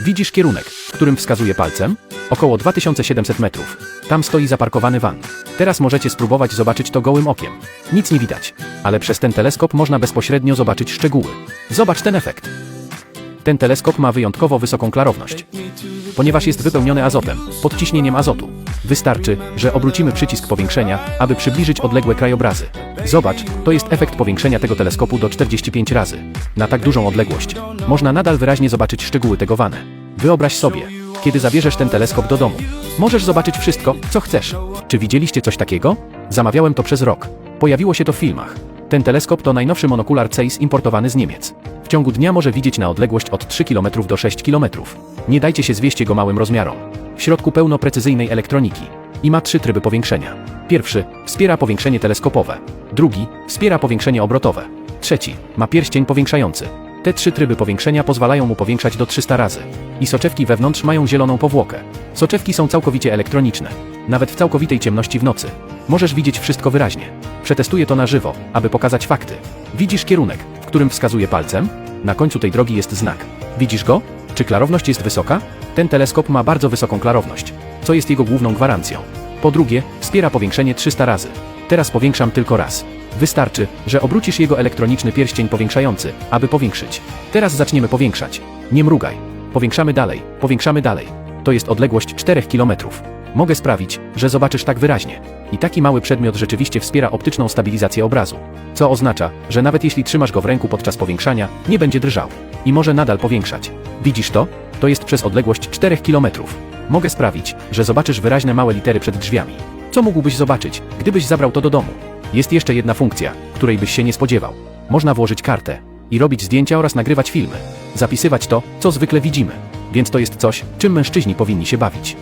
Widzisz kierunek, którym wskazuje palcem? Około 2700 metrów. Tam stoi zaparkowany van. Teraz możecie spróbować zobaczyć to gołym okiem. Nic nie widać, ale przez ten teleskop można bezpośrednio zobaczyć szczegóły. Zobacz ten efekt. Ten teleskop ma wyjątkowo wysoką klarowność, ponieważ jest wypełniony azotem, pod ciśnieniem azotu. Wystarczy, że obrócimy przycisk powiększenia, aby przybliżyć odległe krajobrazy. Zobacz, to jest efekt powiększenia tego teleskopu do 45 razy. Na tak dużą odległość. Można nadal wyraźnie zobaczyć szczegóły tego wane. Wyobraź sobie, kiedy zabierzesz ten teleskop do domu. Możesz zobaczyć wszystko, co chcesz. Czy widzieliście coś takiego? Zamawiałem to przez rok. Pojawiło się to w filmach. Ten teleskop to najnowszy monokular Zeiss importowany z Niemiec. W ciągu dnia może widzieć na odległość od 3 km do 6 km. Nie dajcie się zwieść jego małym rozmiarom. W środku pełno precyzyjnej elektroniki. I ma trzy tryby powiększenia. Pierwszy wspiera powiększenie teleskopowe. Drugi wspiera powiększenie obrotowe. Trzeci ma pierścień powiększający. Te trzy tryby powiększenia pozwalają mu powiększać do 300 razy. I soczewki wewnątrz mają zieloną powłokę. Soczewki są całkowicie elektroniczne. Nawet w całkowitej ciemności w nocy. Możesz widzieć wszystko wyraźnie. Przetestuję to na żywo, aby pokazać fakty. Widzisz kierunek, w którym wskazuje palcem? Na końcu tej drogi jest znak. Widzisz go? Czy klarowność jest wysoka? Ten teleskop ma bardzo wysoką klarowność, co jest jego główną gwarancją. Po drugie, wspiera powiększenie 300 razy. Teraz powiększam tylko raz. Wystarczy, że obrócisz jego elektroniczny pierścień powiększający, aby powiększyć. Teraz zaczniemy powiększać. Nie mrugaj. Powiększamy dalej, powiększamy dalej. To jest odległość 4 km. Mogę sprawić, że zobaczysz tak wyraźnie. I taki mały przedmiot rzeczywiście wspiera optyczną stabilizację obrazu. Co oznacza, że nawet jeśli trzymasz go w ręku podczas powiększania, nie będzie drżał. I może nadal powiększać. Widzisz to? To jest przez odległość 4 km. Mogę sprawić, że zobaczysz wyraźne małe litery przed drzwiami. Co mógłbyś zobaczyć, gdybyś zabrał to do domu? Jest jeszcze jedna funkcja, której byś się nie spodziewał. Można włożyć kartę i robić zdjęcia oraz nagrywać filmy. Zapisywać to, co zwykle widzimy. Więc to jest coś, czym mężczyźni powinni się bawić.